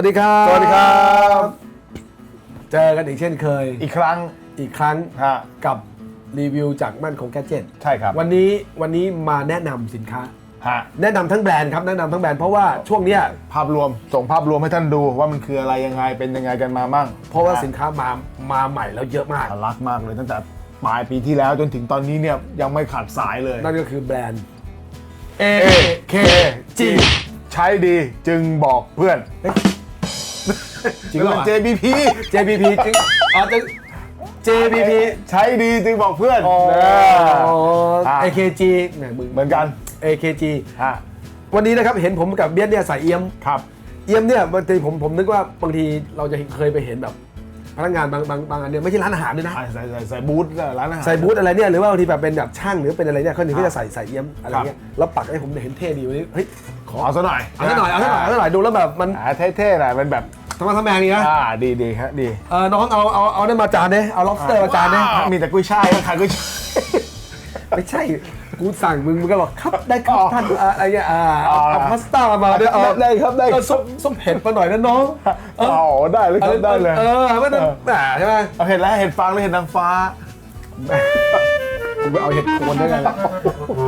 สวัสดีครับ สวัสดีครับ เจอกันอีกเช่นเคย อีกครั้งอีกครั้งฮะกับรีวิวจากมั่นคงแกเจ็ตใช่ครับวันนี้วันนี้มาแนะนำสินค้า ฮะแนะนำทั้งแบรนด์ครับแนะนำทั้งแบรนด์เพราะว่าช่วงเนี้ยภาพรวมส่งภาพรวมให้ท่านดูว่ามันคืออะไรยังไงเป็นยังไงกันมามั่งเพราะว่าสินค้ามามาใหม่แล้วเยอะมาก ทะลักมากเลยตั้งแต่ปลายปีที่แล้วจนถึงตอนนี้เนี่ยยังไม่ขาดสายเลย นั่นก็คือแบรนด์ A A K G ใช้ดีจึงบอกเพื่อน จริงเหรอแล้วมัน JBP JBP จริงอ๋อจะ JBP ใช้ดีจึงบอกเพื่อนอ๋อเอออะ AKG แหมมึง เหมือนกัน AKG ฮะวันนี้นะครับเห็นผมกับเบียดเนี่ยใส่เอี่ยม ครับ เอี่ยมเนี่ยบางทีผมผมนึกว่าบางทีเราจะเคยไปเห็นแบบพนักงานบางบางบางอันเนี่ยไม่ใช่ร้านอาหารด้วยนะ ใส่ใส่ใส่ใส่บูธร้านอาหาร ใส่บูธอะไรเนี่ยหรือว่าบางทีแบบเป็นแบบช่างหรือเป็นอะไรเนี่ยเขาหนึ่งครับก็จะใส่ใส่เอี่ยมอะไรเงี้ยแล้วปักให้ผมเห็นเท่ดีวันนี้เฮ้ยขอเอาซะหน่อยเอาซะหน่อยเอาซะหน่อยเอาซะหน่อยดูแล้วแบบมัน อ่าเท่ๆหน่อยมันแบบ ทำมาทำแมงนี่นะอ่าดีดีครับดีเออน้องเอาเอาเอานั่นมาจานเนี่ยเอา lobster มาจานเนี่ยมีแต่กุ้ยช่ายนะขายกุ้ยช่ายไม่ใช่กูสั่งมึงมึงก็บอกครับได้ครับอ๋อท่านอะอะไรเงี้ยอ่าเอาอ่าเอาพาสต้ามาด้วยเอาได้ครับได้เอาส้มส้มเผ็ดมาหน่อยนะน้องเอออ๋อได้เลยครับได้เลยเออไม่ต้องแหมใช่ไหมเอาเห็ดแล้วเห็ดฟางหรือเห็ดนางฟ้ากูไปเอาเห็ดโคนได้ไงล่ะ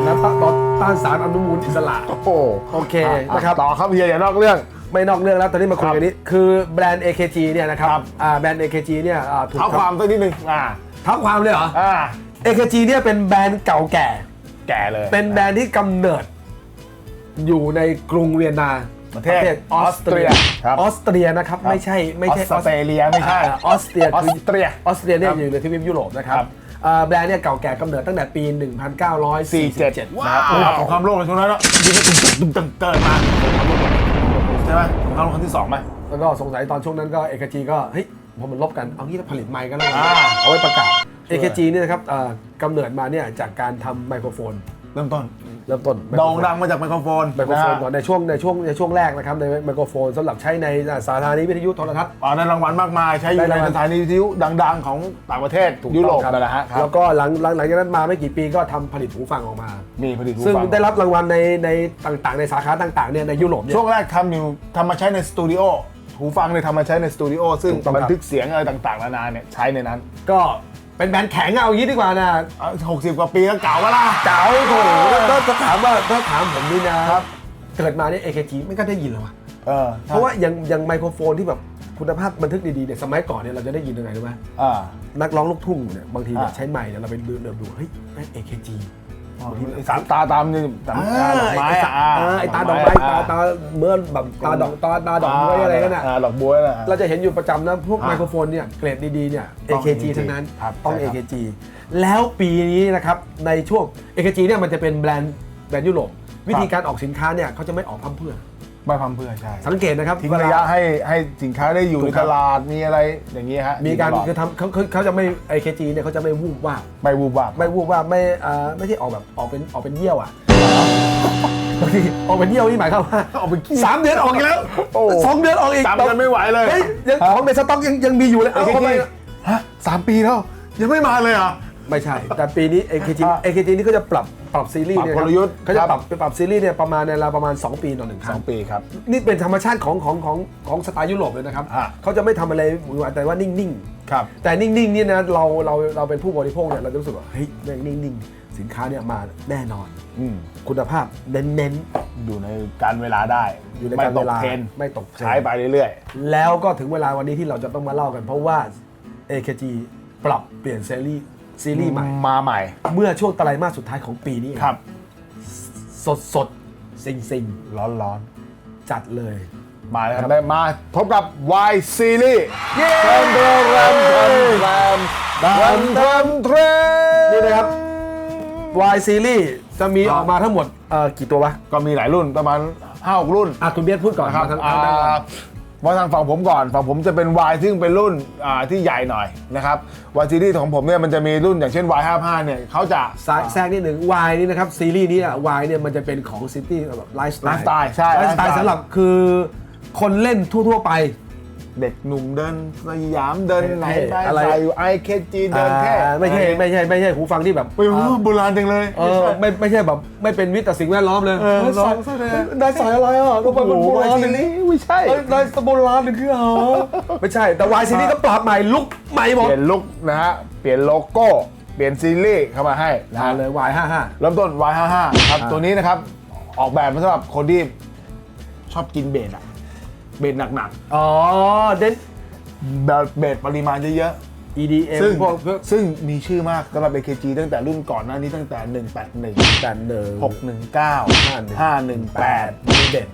น้ำตาลต้านสารอนุมูลอิสระโอ้โหโอเคนะครับต่อครับเฮียอย่านอกเรื่อง ไม่นอกเรื่องแล้วตอนนี้มาคุยกันนี้ คือแบรนด์ AKG เนี่ยนะครับครับอ่าแบรนด์ AKG เนี่ยอ่าถูกเท้าความสักนิดนึงอ่าเท้าความเลยเหรออ่า AKG เนี่ยเป็นแบรนด์เก่าแก่ แก่เลย เป็นแบรนด์ที่กำเนิด อยู่ในกรุงเวียนนาประเทศออสเตรียครับออสเตรียนะครับไม่ใช่ไม่ใช่ออสเตรเลียไม่ใช่อ่าออสเตรียออคือสเตรียออสเตรียเนี่ยครับอยู่ในทวีปยุโรปนะครับครับอ่าแบรนด์เนี่ยเก่าแก่กำเนิดตั้งแต่ปี 1947 47นะครับสงครามโลกในช่วงนั้นเนาะยิงกันตุ้มตุ้มตุ้มเกิดมาใช่ไหมสงครามโลกครั้งที่สองไหม แล้วก็สงสัยตอนช่วงนั้นก็เอกจีก็เฮ้ยพอมันลบกันเอางี้แล้วผลิตไมค์กันแล้วกันอ่า เอาไว้ประกาศเอกจีเนี่ยนะครับเอ่อกำเนิดมาเนี่ยจากการทำไมโครโฟน เริ่มต้นเริ่มต้นโด่งดังมาจากไมโครโฟนไมโครโฟนนะก่อนในช่วงในช่วงในช่วงแรกนะครับในไมโครโฟนสำหรับใช้ในสถานีวิทยุโทรทัศน์ อ่าได้รางวัลมากมายใช้อยู่ได้ในรางวัล สถานีวิทยุดังๆ ของต่างประเทศถูกยุโรต้อปงครับนั่นแหละฮะครัแล้บวก็หลังหลังหลังจากนั้นมาไม่กี่ปีก็ทำผลิตหูฟังออกมา มีผลิตหูซึ่งฟังได้รับรางวัลในในต่างๆ ในสาขาต่างๆเนี่ยในยุโรปเนี่ย ช่วงแรกทำอยู่ทำมาใช้ในสตูดิโอหูฟังเนี่ยทำมาใช้ในสตูดิโอซึ่งถูกต้องครับ บันทึกเสียงอะไรต่างๆนานาเนี่ยใช้ในนั้น ก็ เป็นแบรนด์แข็งอะเอางี้ดีกว่านะหกสิบกว่าปีก็เก่าวะล่ะเก๋าโถถ้าถ้าถามว่าถ้าถามผมนี่นะครับ เกิดมาเนี่ย AKG ไม่ก็ได้ยินแล้ววะเออเพราะว่าอย่างอย่างไมโครโฟนที่แบบคุณภาพบันทึกดีๆเนี่ยสมัยก่อนเนี่ยเราจะได้ยินยังไงรู้ไหมอ่านักร้องลูกทุ่งเนี่ยบางทีเนี่ยอ่าใช้ไมค์เนี่ยเราไปดูเดิมดูเฮ้ยแม่ง AKG บางทีสามตาตามนี่สามตาดอกไม้ไอ้อะตาเออไอ้ตาดอกไม้ตาตาเมื่อแบบตาดอกตาตาดอกไม้อะไรนั่นน่ะาดอกบัวน่ะเราจะเห็นอยู่ประจำนะพวกอ่าไมโครโฟนเนี่ยเกรดดีๆเนี่ยต้อง AKG AKG ทั้งนั้นครับต้องใช่ครับ AKG แล้วปีนี้นะครับในช่วง AKG เนี่ยมันจะเป็นแบรนด์แบรนด์ยุโรปวิธีการออกสินค้าเนี่ยเขาจะไม่ออกพั่มเพรื่อ ไม่พัมเพื่อใช่สังเกตนะครับทิ้งเวลาระยะให้ให้สินค้าได้อยู่ถูในกครัตบลาดมีอะไรอย่างนี้ฮะมีการตลอดคือทำเขาเขาเขาจะไม่ AKG เนี่ยเขาจะไม่วูบว่าบไม่วูบวาบไม่วูบว่าบไม่เอ่อไม่ใช่ออกแบบออกเป็นออกเป็นเยี่ยวอะบางทีออกเป็นเยี่ยวนี่หมายความว่าออกเป็นขี้สามเดือนออกอีกแล้วโอ้สองเดือนออกอีกจำกันไม่ไหวเลยเฮ้ยยังของในสต็อกยังยังมีอยู่เลยเอาเอเข้าไปฮะสามปีแล้วยังไม่มาเลยเหรอะ ไม่ใช่ แต่ปีนี้ AKG อะ AKG นี่ก็จะปรับปรับซีรีส์ปรับเนี่ยกลยุทธ์เขาจะครับปรับปรับซีรีส์เนี่ยประมาณในเวลาประมาณ 2 ปีต่อหนึ่งคสรั้องงปีครับ นี่เป็นธรรมชาติของของของของสไตล์ยุโรปเลยนะครับอะเขาจะไม่ทำอะไรหวือหวาแต่ว่านิ่งครับๆแต่นิ่งๆเนี่ยนะเราเราเราเป็นผู้บริโภคเนี่ยเราจะรู้สึกว่าเฮ้ยแม่งนิ่งๆ สินค้าเนี่ยมาแน่นอนอืมคุณภาพเน้นอยู่ในการเวลาได้อยู่ในไม่การตเวกลาเทรนด์ไม่ตกเทรนด์ใช้ไปเรื่อยๆ แล้วก็ถึงเวลาวันนี้ที่เราจะต้องมาเล่ากันเพราะว่า AKG ปรับเปลี่ยนซีรีส์ ซีรีส์ใหม่ มาใหม่ เมื่อช่วงไตรมาสสุดท้ายของปีนี้เองครับ สดสดซิงซิงร้อนร้อนๆจัดเลยๆมาแล้วครับได้มาพบกับ Y Series เย้เทรนด์แรมแรมแรมแรมแรมเทรนด์นี่นะครับ Y Series จะมีออกมาทั้งหมดเอ่อกี่ตัววะ ก็มีหลายรุ่นประมาณ5 6รุ่น อะ คุณเบียร์พูดก่อนนะครับ มาทางอ่าทางด้านก่อนมาทางฝั่งผมก่อนฝั่งผมจะเป็น Y ซึ่งเป็นรุ่นอ่าที่ใหญ่หน่อยนะครับ Y Series ของผมเนี่ยมันจะมีรุ่นอย่างเช่น Y 5 5 เนี่ยเขาจะสายแทรกนิดหนึ่ง Y นี่นะครับซีรีส์นี้อะ Y เนี่ยมันจะเป็นของซิตี้แบบไลฟ์สไตล์ Lifestyle ใช่ไลฟ์สไตล์ Lifestyle สำหรับคือคนเล่นทั่ว ๆ ไป เด็กหนุ่มเดินสยามเดินไหนไปอะไร ใส่ไอเคจีเดินแค่อ่าไม่ใช่ไม่ใช่ไม่ใช่หูฟังที่แบบไปรู้โบราณจังเลยเออไม่ไม่ใช่แบบไม่เป็นมิตรต่อสิ่งแวดล้อมเลยเออฮ้ยร้องสายซะเลยนายสายอะไรอะทำไมมันโบราณอย่างนี้ไม่ใช่เอ้ยนายโบราณอย่างนี้เหรอไม่ใช่แต่วายซีนี้ก็ปรับใหม่ลุกใหม่หมดเปลี่ยนลุคนะฮะ เปลี่ยนโลโก้ เปลี่ยนซีรีส์เข้ามาให้นะมาฮะเลยวายห้าห้า เริ่มต้น Y55 ครับ อ่า ตัวนี้นะครับ ออกแบบมาสำหรับคนที่ชอบกินเบสอะ เบสหนักอ๋อเดน ๆแบบเบสปริมาณเยอะ EDM ๆ ซึ่งพวกซึ่งมีชื่อมากสำหรับ AKG ตั้งแต่รุ่นก่อนหน้านี้ตั้งแต่ 181 กันเนอร์619 518 มีเด็ด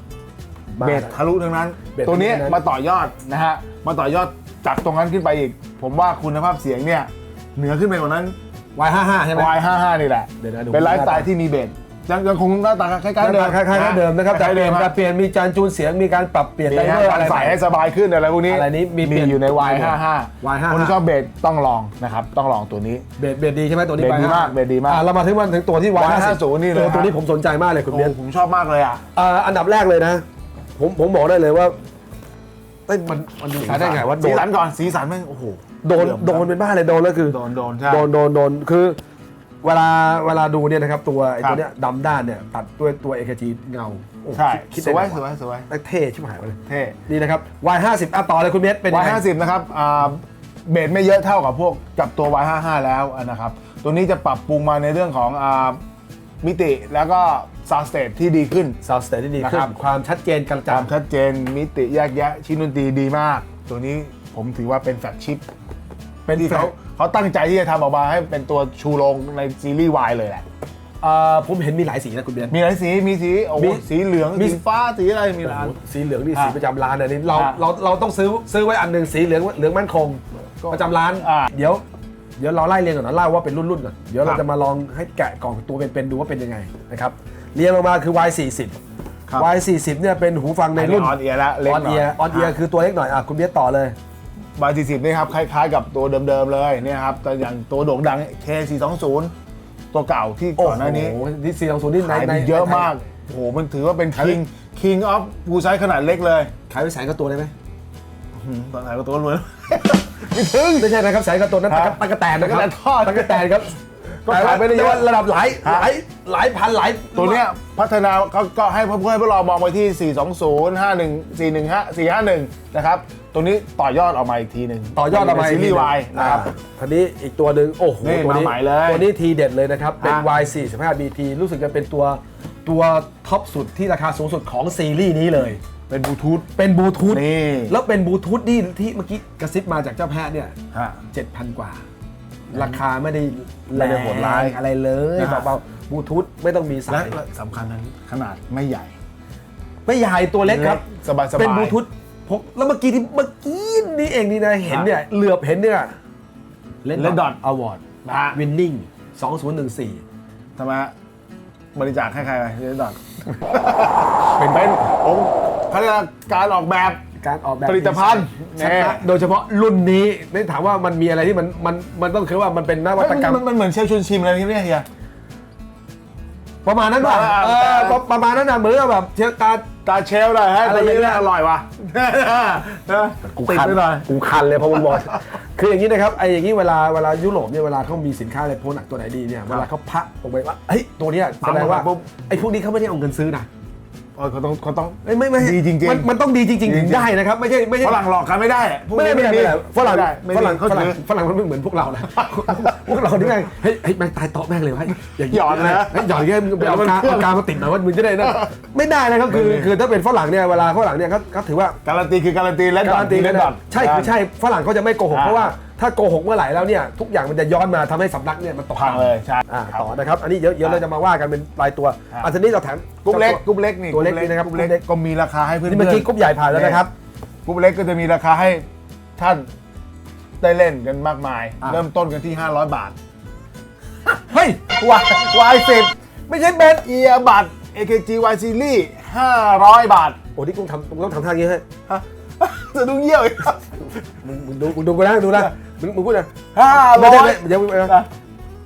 เบสทะลุทั้งนั้น เบสตัวนี้ทั้งนั้นมาต่อยอดนะฮะ มาต่อยอดจากตรงนั้นขึ้นไปอีก ผมว่าคุณภาพเสียงเนี่ย เหนือขึ้นไปกว่านั้นวายห้าห้าใช่ไหม Y55 นี่แหละ เดี๋ยวนะดูเป็นไลฟ์สไตล์ที่มีเบส ยังยังคงหน้าตาคล้ายๆเดิมคล้ายๆเดิมนะครับแต่คเปล้ายๆลี่ยนเดิมแต่เปลี่ยนมีการจูนเสียงมีการปรับเปลี่ยนมีไดให้เวอร์กาอะไรรใส่ให้สบายขึ้นอะไรพวกนี้อะไรนี้มีเปลี่ยนอยู่ใน Y55 Y55 คนที่ชอบเบสต้องลองนะครับต้องลองตัวนี้เบสเบสดีใช่ไหมตัวนี้เบสดี Y55 มากเบสดีมากอะเรามาถึงวันถึงตัวที่ Y50 Y50 นี่เลยออตัวนี้ฮะผมสนใจมากเลยคุณโอ้เบียนผมชอบมากเลยอะอ่าอันดับแรกเลยนะ ผมผมบอกได้เลยว่าเอ้ยมันมันดีไซน์ได้ไงว่าโดสีนสันก่อนสีสันแม่งโอ้โหโดนโดนเป็นบ้าเลยโดนแล้วคือโดนโดนใช่โดนโดนโดนคือ เวลาเวลาดูเนี่ยนะครับตัวไอ้ครับตัวเนี้ยดำด้านเนี่ยตัดด้วยตัว AKG เงาโอ้ใช่คิดสได้วยไงสวยสวยได้เท่ชิบหายไปเลยเท่นี่นะครับ Y50 อะต่อเลยคุณเมธเป็นยังไง Y50 นะครับอ่าเบสไม่เยอะเท่ากับพวกกับตัว Y55 แล้วนะครับ ตัวนี้จะปรับปรุงมาในเรื่องของอ่ามิติแล้วก็ซาวสเตทที่ดีขึ้น ซาวสเตทที่ดีขึ้นะครันบความชัดเจนกระคจ่าวางมชัดเจนมิติแยกแยะชิ้นดนตรีดีมาก ตัวนี้ผมถือว่าเป็นแฟลกชิปเป็นที่เขา เขาตั้งใจที่จะทำออกมาให้เป็นตัวชูโรงในซีรีส์วายเลยแหละ เอ่อผมเห็นมีหลายสีนะคุณเบียนมีหลายสีมีสีโอ้โหมีสีเหลืองมี สีฟ้าสีอะไรมีหลายโอ้โหสีเหลืองนี่อะสีประจำร้านอันนี้เราอะเราเราต้องซื้อซื้อไว้อันหนึ่งสีเหลืองเหลืองมั่นคงประจำร้าน อะเดี๋ยว เดี๋ยวเราไล่เรียงก่อนนะเล่าว่าเป็นรุ่นๆก่อนเดี๋ยวคเรารับจะมาลองให้แกะกล่องตัวเป็นๆดูว่าเป็นยังไงนะครับเรียงลงมาคือ Y40 ครับ Y40 เนี่ยเป็นหูฟังในรุ่น ออนเอียร์ละอเล็กอนหน่เอียร์ออนเอียร์คือตัวเล็กหน่อยอะคุณเบียร์ต่อเลย บาย40นี่ครับคล้ายๆ กับตัวเดิมๆเลยเนี่ยครับแต่อย่างตัวโด่งดัง K420 ตัวเก่าที่ก่อนหน้านี้โโที่ซีองศูนย์นี่ในขายในเยอะมากโอ้โหมันถือว่าเป็น king king of ผู้ใช้ขนาดเล็กเลยขายไปสายกระตัวได้ไหมอืมตอนไหนก็ตัวรวยไม่ถึง ไม่ใช่นะครับสายกระตัวนั้นฮะตะกะแตนนะครับตะกะแตน ตะกะแตนครับ ก็ขายไปได้เยอะแต่ว่ระดับหลายหฮะลายหลายพันหลายตัวเนี้ยพัฒนาเขาก็ให้เพื่อนๆพวกเรามองไปที่ 420 51 415 451 นะครับ ตัวนี้ต่อยอดออกมาอีกทีหนึ่งต่อยอดออกมาเป็นซีรีส์วายนะครับอ่าทีนี้อีกตัวหนึ่งโอ้โหนี่ตัวนี้มาใหม่เลยตัวนี้ทีเด็ดเลยนะครับ เป็นฮะ Y45 BT รู้สึกจะเป็นตัวตัวท็อปสุดที่ราคาสูงสุดของซีรีส์นี้เลยเป็นบลูทูธ เป็นบลูทูธนี่แล้วเป็นบลูทูธที่ที่เมื่อกี้กระซิบมาจากเจ้าแพทย์เนี่ยฮะ7,000กว่า ราคาไม่ได้ไม่ได้โหดร้ายแงอะไรเลยนะฮะ เบาๆบลูทูธไม่ต้องมีสาและยและสำคัญนั้นขนาดไม่ใหญ่ ไม่ใหญ่ตัวเล็กครับสบายๆ เป็นบลูทูธพกแล้วเมื่อกี้ที่เมื่อกี้นี่เองนี่นะเห็นเนี่ยเหลือบเห็นเนี่ยเล่น Red Dot อวอร์ดนะฮะวินนิ่ง2014 ทำไมฮะบริจาคให้ใครไปเรื่องดอนเป็นเป็นองค์เขาเรียกว่าการออกแบบ การออกแบบผลิตภัณฑ์ชนะแน่โดยเฉพาะรุ่นนี้ได้ถามว่ามันมีอะไรที่มันมันมันต้องคือว่ามันเป็นนวัเฮ้ยตมันกรรม มันมันเหมือนเชลชวนชิมอะไรที่เนี่ยเฮีย ประมาณนั้นป่ะอ่า เอแต่อประประมาณนั้นนะเหมือนกับแบบเชลตา ตาเชลเลยฮะอะไรตัวนี้อย่างเงี้เนี่ยยอร่อยว่ะ นะกูติดคันไปหน่อย กูคันเลยเพราะผมบอก คืออย่างนี้นะครับไอ้อย่างนี้เวลาเวลายุโรปเนี่ยเวลาเขามีสินค้าอะไรโปรดักตัวไหนดีเนี่ยเวลาเขาพะลงไปว่าเฮ้ยตัวเนี้ยแสดงว่าปั๊มลงไปปุ๊บ ไอ้พวกนี้เขาไม่ได้เอาเงินซื้อนะ เออเขาต้องเขาต้องไม่ไม่ไม่ดีจริงๆ มันมันต้องดีจริงๆจริถึงงๆได้นะครับ ไม่ใช่ไม่ใช่ฝรั่งหลอกกันไม่ได้พวกไม่ได้นี้ไม่ได้ไม่ได้ฝรั่งไม่ฝได้รั่งเขาฝรั่งถือ ฝรั่งมันไม่เหมือนพวกเรานะ พวกเรานี่แม่งเฮ้ยเฮ้ยแม่งตายโต๊ะแม่งเลยวะอย่างหยอดนะเฮ้ยหยอดแค่มึงไปเอาเดี๋ยวมันกาเครื่องเอากามาติดหน่อยว่ามึงจะได้นะไม่ได้นะครับคือไม่มีคือถ้าเป็นฝรั่งเนี่ยเวลาฝรั่งเนี่ยเขาเขาถือว่า การันตีคือการันตีและดอการันนตีและนะดอนใช่คือใช่ฝรั่งเขาจะไม่โกหกอ่าเพราะว่า ถ้าโกหกเมื่อไหร่แล้วเนี่ยทุกอย่างมันจะย้อนมาทำให้สำนักเนี่ยมันตกพังเลยใช่อ่าครับต่อนะครับ อันนี้เดี๋ยวเดี๋ยวเราจะมาว่ากันเป็นรายตัวครับ อันนี้เราแถมกรุ๊ปเล็กกรุ๊ปเล็กนี่ตัวเล็กนี่นะครับกรุ๊ปเล็กก็มีราคาให้เพื่อนๆนี่เมื่อกี้กรุ๊ปใหญ่ผ่านแล้วนะครับ กรุ๊ปเล็กก็จะมีราคาให้ท่านได้เล่นกันมากมาย อะ เริ่มต้นกันที่ 500 บาทเฮ้ยวายวายสิบไม่ใช่เบสเอียบัตร AKG Y Series 500 บาทโอ้นี่กูทำกูต้องทำท่าอย่างงี้ให้ฮะจะดูเยี่ยวอีกมึงมึงดูมึงดูกูนะดูนะ มึงมึงพูดนะห้าไม่ร้ได้อยไม่เดี๋ยวมึงนะ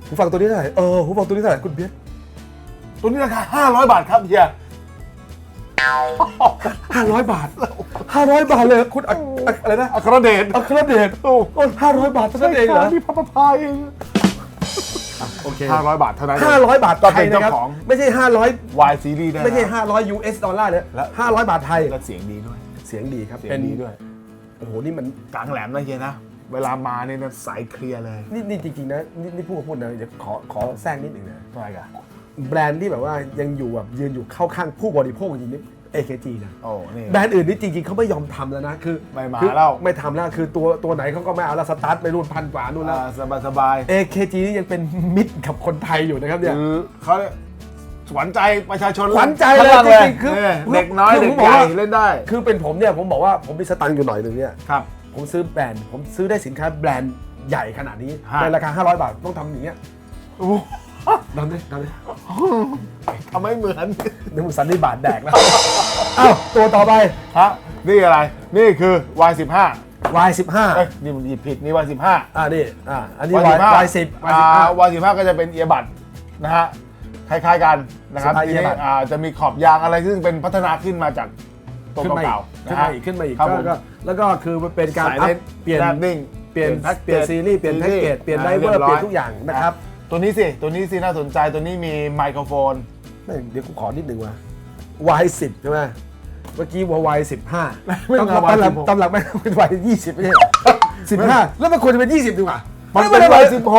หูฟังตัวนี้เท่าไหร่เออหูฟังตัวนี้เท่าไหร่คุณเบียร์ตัวนี้ราคา 500 บาทครับเฮียห้าร้อยบาทห้าร้อยบาทเลยคุณอะอะอะไรนะอัครเดชอัครเดชโอ้ห้าร้อยบาทเท่านั้นเองเหรอ นี่พับพายเองโอเคห้าร้อยบาทเท่านั้น ห้าร้อยบาทก็ไทเป็ยนนะเจ้าครับของ ไม่ใช่ห้าร้อย Y series ได้ไม่ใช่แล้วห้าร้อย US ดอลลาร์เนี่ยแล้วห้าร้อยบาทไทย แล้วเสียงดีด้วย เสียงดีครับเสียงเป็นดีด้วย โอ้โห นี่มันกลางแหลมนะเฮียนะ เวลามาเนี่ยนะสายเคลียร์เลย นี่นี่จริงๆนะนี่นี่พูดกับพูดนะเดี๋ยวขอขอแทรกนิดหนึ่งนะใช่กันแบรนด์ที่แบบว่ายังอยู่แบบยืนอยู่เข้าข้างผู้บริโภคจริงๆนี่ AKG นะโอ้นี่ แบรนด์อื่นนี่จริงๆเขาไม่ยอมทำแล้วนะคือไม่มาคือแล้ว ไม่ทำแล้วคือตัวตัวไหนเขาก็ไม่เอาแล้วสตาร์ทไปรุ่นพันกว่านู่นแล้วอ่าสบายสบาย AKG นี่ยังเป็นมิตรกับคนไทยอยู่นะครับเนี่ย คือเขาเรียกขวัญใจประชาชนขวัญใจเลยทั้งจนั้นริงๆคือเนี่ยเด็กน้อยคือเด็ผกมบอใหกญ่ว่าเล่นได้ คือเป็นผมเนี่ยผมบอกว่าผมมีสตังค์อยู่หน่อยหนึ่งเนี่ย ครับ ผมซื้อแบรนด์ ผมซื้อได้สินค้าแบรนด์ใหญ่ขนาดนี้ฮะ ในราคา 500 บาทต้องทำอย่างเงี้ยทำดิทำดิทำไม่เหมือนนึกว่าสันนิบาตแดกแล้ว อ้าวตัวต่อไป ฮะนี่อะไร นี่คือ Y15 Y15 เอ้ยนี่มันหยิบผิดนี่ Y15 อ่านี่อ่าอันนี้ Y15 Y Y10 อ่า Y15 Y15 ก็จะเป็นเอียบัตนะฮะคล้ายๆกันนะครับสไตล์ทีนี้ earbud อ่าจะมีขอบยางอะไรซึ่งเป็นพัฒนาขึ้นมาจาก ตัวขึ้นมาอีเก่ากๆขึ้นะนฮะมาอีกขึ้นมาอีกครับก็ผม ก็แล้วก็คือมันเป็นการสายอัพเล่นเปลี่ยนแนบนิ่งเปลี่ยนแพ็กเปลี่ยนซีรีส์เปลี่ยนแพ็กเกจเปลี่ยนไดเวอร์เปลี่ยนทุกอย่างนะครับตัวนี้สิ ตัวนี้สิน่าสนใจตัวนี้มีไมโครโฟนไม่เดี๋ยวกูขอนิดหนึ่งว่ะ Y10 ใช่ไหมเมื่อกี้ว่า Y15 ไม่ต้องเอาตำหลัก Y16 ตำหลักไม่งเป็น Y20 ไม่ใช่เหรอ15แล้วมันควรจะเป็น20ดีกว่ามันไม่เป็นได้ Y16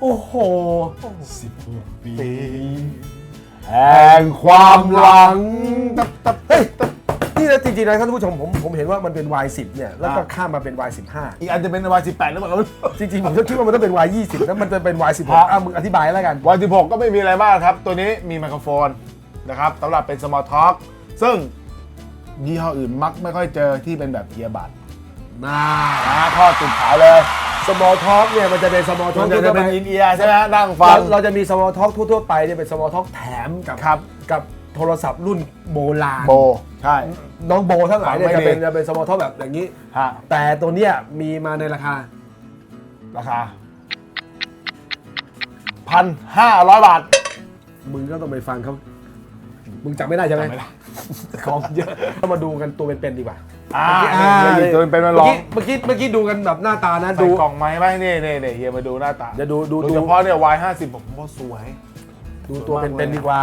โอ้โห16ปี แห่งความหลังเฮ้ย นี่นะจริงๆนะท่านผู้ชมผมผมเห็นว่ามันเป็น Y10 เนี่ยแล้วก็ข้ามมาเป็น Y15 อีกอันจะเป็น Y18 หรือเปล่าจริงๆผมก็คิดว่ามันต้องเป็น Y20 แล้วมันจะเป็น Y16 ฮะอะมึงอธิบายแล้วกัน Y16 ก็ไม่มีอะไรมากครับ ตัวนี้มีไมโครโฟนนะครับสำหรับเป็น small talk ซึ่งยี่ห้ออื่นมักไม่ค่อยเจอที่เป็นแบบเอียบัดน่านะข้อจุดขาวเลย small talk เนี่ยมันจะเป็น small มั talk นจะทั่วๆเป็นไปอินเอียร์ใช่ไหมนั่งฟัเราง เราจะมี small talk ทั่วๆไปเนี่ยเป็น small talk แถมกับครับ กับโทรศัพท์รุ่นโบราณ โบ ใช่ น้องโบทั้งหลายเนี่ยฟัจะงไม่เป็นดี จะเป็น small talk แบบอย่างนี้ ฮะแต่ตัวเนี้ยมีมาในราคา ราคาพันห้าร้อยบาทมึงก็ต้องไปฟังเขามึงจำไม่ได้ใช่ไหมจำไม่ได้ของเยอะเรามาดูกันตัวเป็นๆดีกว่าอ่าอ่าเดี๋ยวหยิบตัวเป็นมาลองเมื่อกี้เมื่อกี้ดูกันแบบหน้าตานะดู ดูกล่องไม้ไหมนี่นี่นี่เฮียมาดูหน้าตาเดี๋ยวดูดูโดยดู เฉพาะเนี่ย Y50 ผมว่าสวย ดูตัวเป็นๆดีกว่า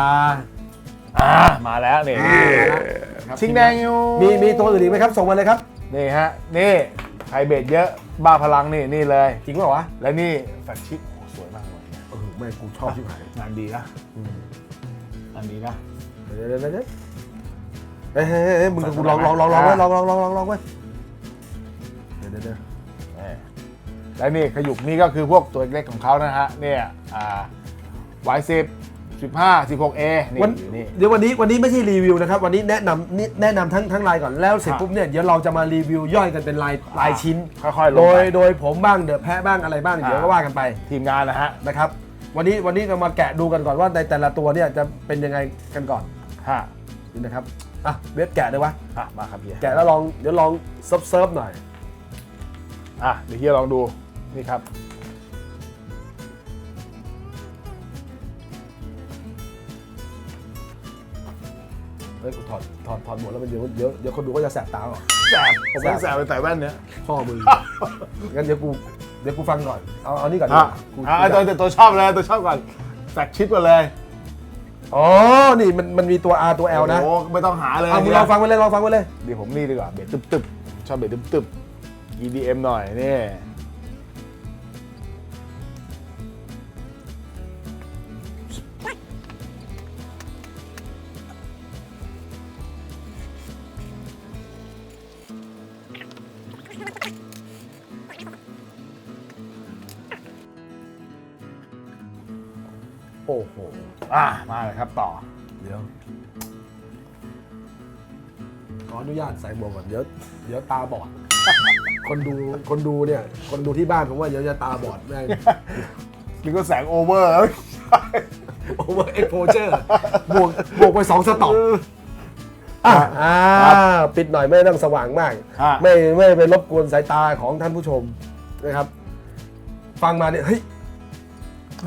อ่ามาแล้วนี่อ่า ครับชิงแดงอยู่มีมีตัวอื่นอีกไหมครับ ส่งมาเลยครับ นี่ฮะ นี่ไทยเบสเยอะ บ้าพลังนี่นี่เลย จริงเปล่าวะ และนี่แฟลกชิปโอ้สวยมากเลยเนี่ยเออไม่กูชอบที่ไหนงานดีนะงานดีนะเดี๋ยวเดี๋ยวเดี๋ยวเดี๋ยวเฮ้ยเฮ้ยเฮ้ยมึงกูลองลองลองลองไว้ลองลองลองลองลองไว้เดี๋ยวเดี๋ยวเดี๋ยวนี่และนี่ขยุกนี่ก็คือพวกตัวเล็กๆของเขานะฮะเนี่ยอ่า Y10 15 16A นี่วันอยู่นี่ เดี๋ยววันนี้วันนี้ไม่ใช่รีวิวนะครับ วันนี้แนะนำนี่แนะนำทั้งทั้งลายก่อนแล้วเสร็จครับปุ๊บเนี่ยเดี๋ยวเราจะมารีวิวย่อยกันเป็นลายลายชิ้นค่อยๆลงโดยไปโดยผมบ้างเดอะแพะบ้างอะไรบ้างเดี๋ยวก็ว่ากันไปทีมงานนะฮะนะครับ วันนี้วันนี้เรามาแกะดูกันก่อนว่าในแต่ละตัวเนี่ยจะเป็นยังไงกันก่อนฮะนี่นะครับอะเว็บแกะเลยวะอะมาครับเฮียแกะแล้วลองเดี๋ยวลองเซิร์ฟเซิร์ฟหน่อย อะเดี๋ยวเฮียลองดูนี่ครับ เฮ้ยกูถอดถอดถอดหมดแล้วมันเดี๋ยวเดี๋ยวเดี๋ยวคนดูก็จะแสบตาหรอกแสบผมแสบไปใส่แว่นเนี้ยพ่อมึงงั้นเดี๋ยวกูเดี๋ยวกูฟังก่อนเอาเอานี่ก่อนดีอะกว่ากูอะตัวตัวตัวชอบเลยตัวชอบก่อนแฟกชิปก่อนเลยอ๋อ นี่มันมันมีตัว R ตัว L นะ โอ้ไม่ต้องหาเลยเอามึงลองฟังไปเลยลองฟังไปเลย เดี๋ยวผมนี่ดีกว่าเบสตึบตึบชอบเบสตึบตึบ EDM หน่อยนี่ โอ้โห อะมาเลยครับต่อ เดี๋ยว ขออนุญาตใส่หมวกก่อนเดี๋ยวเดี๋ยวตาบอด คนดูคนดูเนี่ย คนดูที่บ้านผมว่าเดี๋ยวจะตาบอดแม่ง นี่ก็แสงโอเวอร์ over exposure บวกบวกไปสองสต็อปอะอ่าปิดหน่อยไม่ต้องสว่างมาก อะ ไม่ไม่ไปรบกวนสายตาของท่านผู้ชมนะครับ ฟังมาเนี่ยเฮ้ย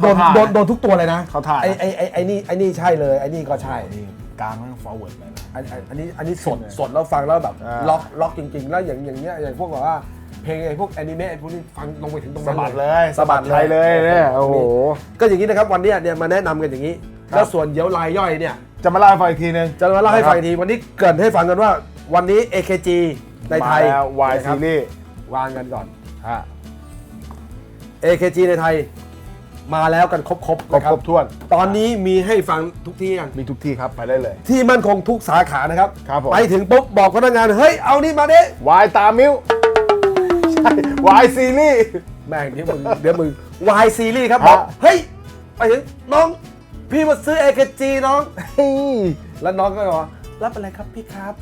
โดนเข้าท่าโดนโดนทุกตัวเลยนะเข้าท่าไอ้ไอ้ไอ้ไอ้นี่ไอ้นี่ใช่เลยไอ้นี่ก็ใช่นี่กลางแล้ว forward เลยนะ อันอันอันนี้อันนี้สดสดแล้วฟังแล้วแบบอ่า ล็อกล็อกจริง ๆ แล้วอย่างอย่างเงี้ยอย่างพวกแบบว่าเพลงไอ้พวกแอนิเมะไอ้พวกนี้ฟังลงไปถึงตรงสะนั้นบัดเลยสะบัดไทยเลยเนี่ยโอ้โห ก็อย่างนี้นะครับวันเนี้ยเนี่ยมาแนะนำกันอย่างนี้ ครับ แล้วส่วนเดี๋ยวรายย่อยเนี่ย จะมาเล่าให้ฟังอีกทีนึงจะมาเล่าให้ฟังอีกทีวันนี้เกรินให้ฟังกันว่าวันนี้ AKG ในไทยมาแล้ว Y นะครับ series วางกันก่อน ฮะ AKG ในไทย มาแล้วกันครบๆครบนะครัครบถ้วน ตอนนี้มีให้ฟังทุกที่ยังมีทุกที่ครับไปได้เลย ที่มั่นคงทุกสาขานะครับ ครับผม ไปถึงปุ๊บบอกพนักงาน เฮ้ย เอานี่มาดิ Y ตามิ้วใช่ Y series แม่งเดี๋ยวมึงเดี๋ยวมึง Y series ครับฮะบอกเฮ้ย ไปถึงน้อง พี่มาซื้อ AKG น้องเฮ้ยแล้วน้องก็บอกว่ารับอะไรครับพี่ครับ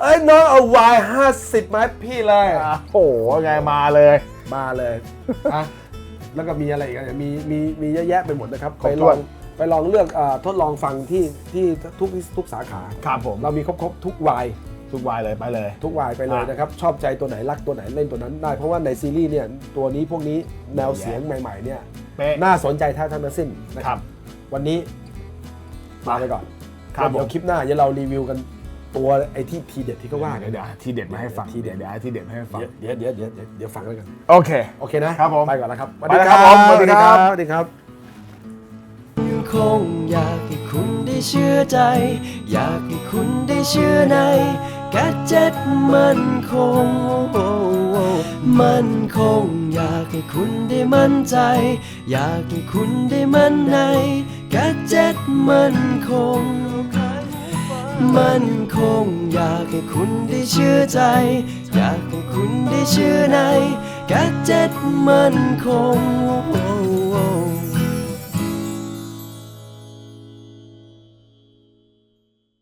เอ้ยน้องเอา Y 50มาให้พี่เลย โอ้โหไงมาเลย มาเลยอะ แล้วก็มีอะไรอีกอะมีมีมีเยอะแยะไปหมดนะครับครบไปถ้ลวอน งไปลองเลือกเอ่อทดลองฟังที่ที่ทุกทุกสาขา ครับผมเรามีครบครบทุกวายทุก Y เลยไปเลย ทุกวายไปเลยอะนะครับ ชอบใจตัวไหนรักตัวไหนเล่นตัวนั้นได้ เพราะว่าในซีรีส์เนี่ยตัวนี้พวกนี้แนวเสียงใหม่ๆเนี่ยเป๊ะน่าสนใจท่าทั้งสิ้นนะคครัรับบวันนี้มาไปก่อนครับเดี๋ยวผม คลิปหน้าเดี๋ยวเรารีวิวกัน ตัวไอ้ที่ทีเด็ดที่เขาว่ากัเดี๋ยนวเดี๋ยวทีเด็ดมาให้ฟังทีเด็ดเดี๋ยวทีเด็ดมาให้ฟัง เดี๋ยวเดี๋ยวเดี๋ยวเดี๋ยวเดี๋ยวฟังแล้วกัน โอเค โอเคนะครับผมไปก่อนแล้วครับไปแล้วครับผมสวัสดีครับ สวัสดีครับคงอยากให้คุณได้เชื่อใจ อยากให้คุณได้เชื่อในกาเจ็ตมันคง มันคงอยากให้คุณได้มั่นใจ อยากให้คุณได้มั่นในกาเจ็ตมันคง มันคงอยากให้คุณได้เชื่อใจ อยากให้คุณได้เชื่อในกาเจ็ตมันคง